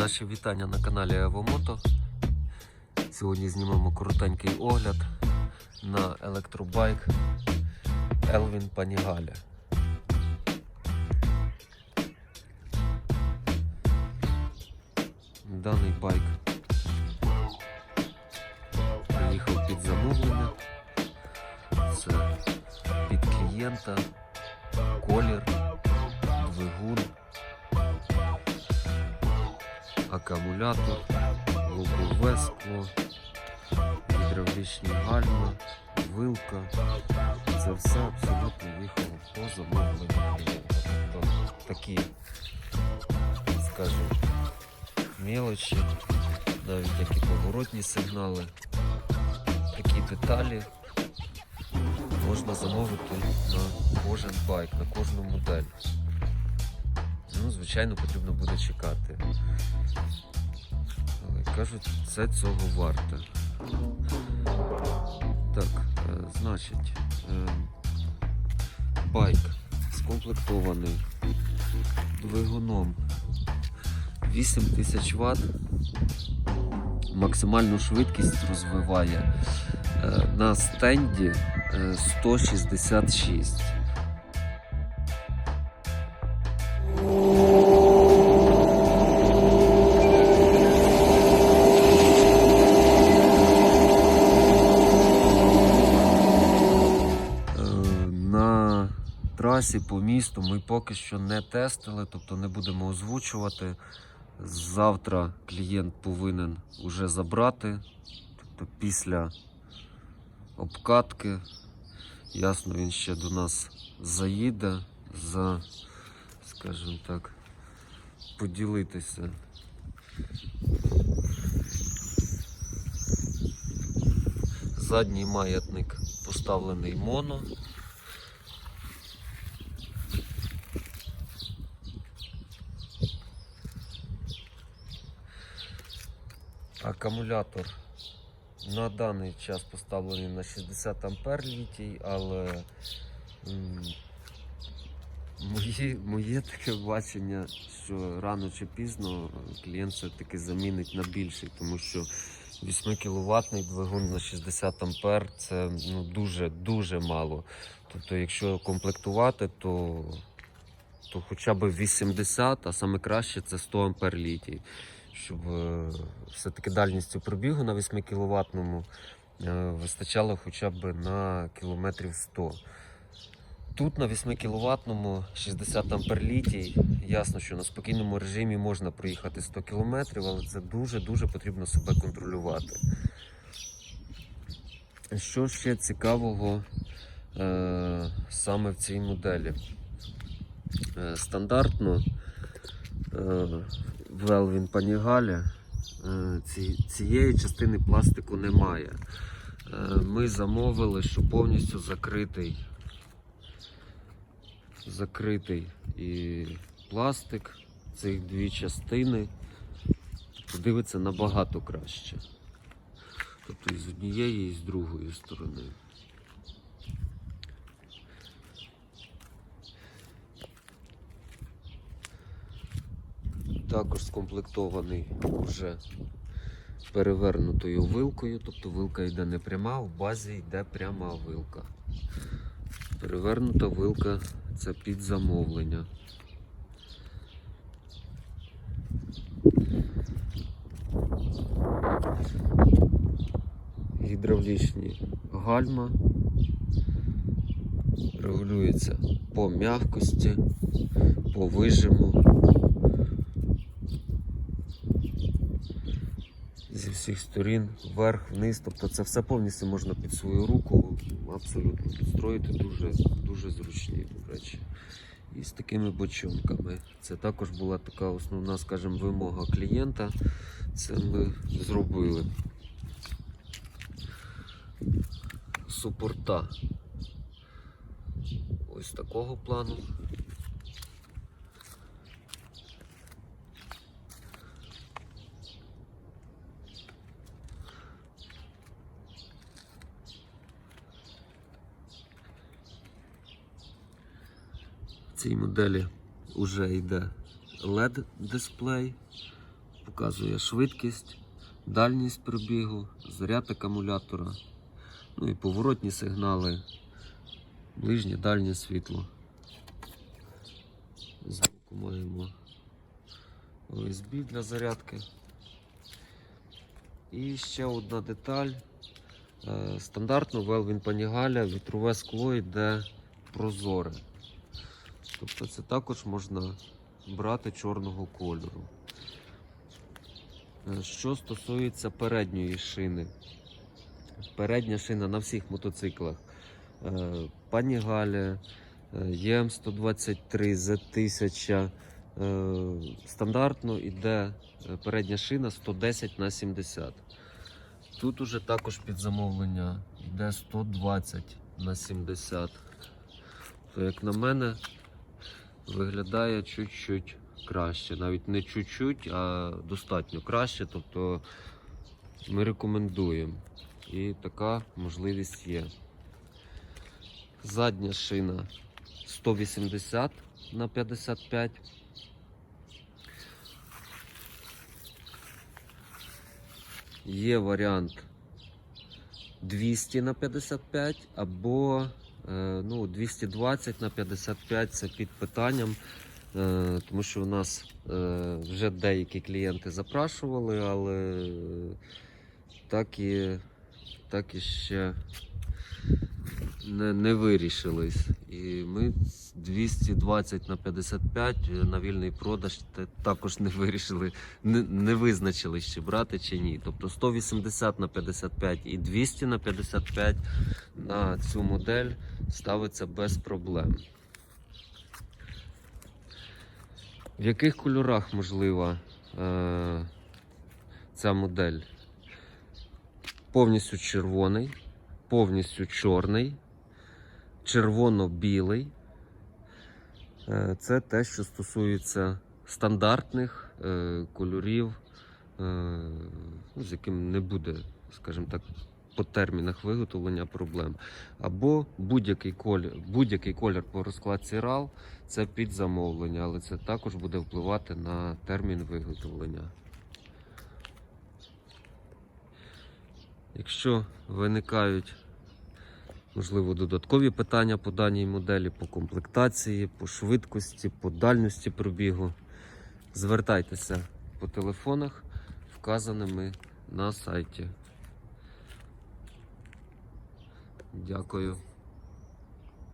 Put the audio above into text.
Наші вітання на каналі Евомото. Сьогодні знімемо коротенький огляд на електробайк Elvin Panigale. Даний байк приїхав під замовлення. Це під клієнта, колір, двигун, акумулятор, лобове гідравлічні гальма, вилка. Це все абсолютно їхало по замовленню. Тобто такі, скажімо, мелочі, навіть як і поворотні сигнали, такі деталі можна замовити на кожен байк, на кожну модель. Ну, звичайно, потрібно буде чекати. Але кажуть, це цього варте. Так, е, значить, е, байк скомплектований двигуном 8000 Вт. Максимальну швидкість розвиває е, на стенді е, 166. На трасі по місту ми поки що не тестили, тобто не будемо озвучувати. Завтра клієнт повинен уже забрати, тобто після обкатки. Ясно, він ще до нас заїде за, скажімо так, поділитися. Задній маятник поставлений моно. Акумулятор на даний час поставлений на 60 ампер літій, але моє, моє таке бачення, що рано чи пізно клієнт все-таки замінить на більший, тому що 8 кВт двигун на 60 ампер це ну, дуже дуже мало. Тобто, якщо комплектувати, то, то хоча б 80, а саме краще це 100 ампер літій щоб е, все-таки дальністю пробігу на 8 кВт вистачало хоча б на кілометрів 100. Тут на 8 кВт 60 ампер літій. Ясно, що на спокійному режимі можна проїхати 100 км, але це дуже-дуже потрібно себе контролювати. Що ще цікавого е, саме в цій моделі? Е, стандартно е, в Елвін Панігалі е, ці, цієї частини пластику немає. Е, Ми замовили, що повністю закритий, закритий і пластик цих дві частини дивиться набагато краще. Тобто і з однієї, і з другої сторони. Також скомплектований вже перевернутою вилкою, тобто вилка йде не пряма, в базі йде пряма вилка. Перевернута вилка це під замовлення. Гідравлічні гальма регулюється по м'якості, по вижиму. зі всіх сторін, вверх, вниз. Тобто це все повністю можна під свою руку абсолютно підстроїти, дуже, дуже зручні до речі. І з такими бочонками. Це також була така основна, скажімо, вимога клієнта. Це ми зробили. Супорта ось такого плану. В цій моделі вже йде LED дисплей показує швидкість, дальність пробігу, заряд акумулятора, ну і поворотні сигнали, ближнє дальнє світло. Збоку маємо USB для зарядки. І ще одна деталь. Е, Стандартно в Elvin Panigale вітрове скло йде прозоре. Тобто це також можна брати чорного кольору. Е, Що стосується передньої шини. Передня шина на всіх мотоциклах. Е, Panigale, ЄМ123, Z1000. Е, Стандартно йде е, передня шина 110 на 70. Тут уже також під замовлення йде 120 на 70. То, як на мене, виглядає чуть-чуть краще. Навіть не чуть-чуть, а достатньо краще. Тобто ми рекомендуємо. І така можливість є. Задня шина 180 на 55. Є варіант 200 на 55 або ну, 220 на 55 це під питанням, е, тому що у нас е, вже деякі клієнти запрашували, але так і, так і ще не, не вирішились. І ми 220 на 55 на вільний продаж також не вирішили, не, не визначили, чи брати чи ні. Тобто 180 на 55 і 200 на 55 на цю модель ставиться без проблем. В яких кольорах можлива е, ця модель? Повністю червоний, повністю чорний, червоно-білий. Е, Це те, що стосується стандартних е, кольорів, е, ну, з яким не буде, скажімо так, по термінах виготовлення проблем. Або будь-який колір, будь-який по розкладці RAL це під замовлення, але це також буде впливати на термін виготовлення. Якщо виникають можливо додаткові питання по даній моделі, по комплектації, по швидкості, по дальності пробігу, звертайтеся по телефонах, вказаними на сайті. Дякую.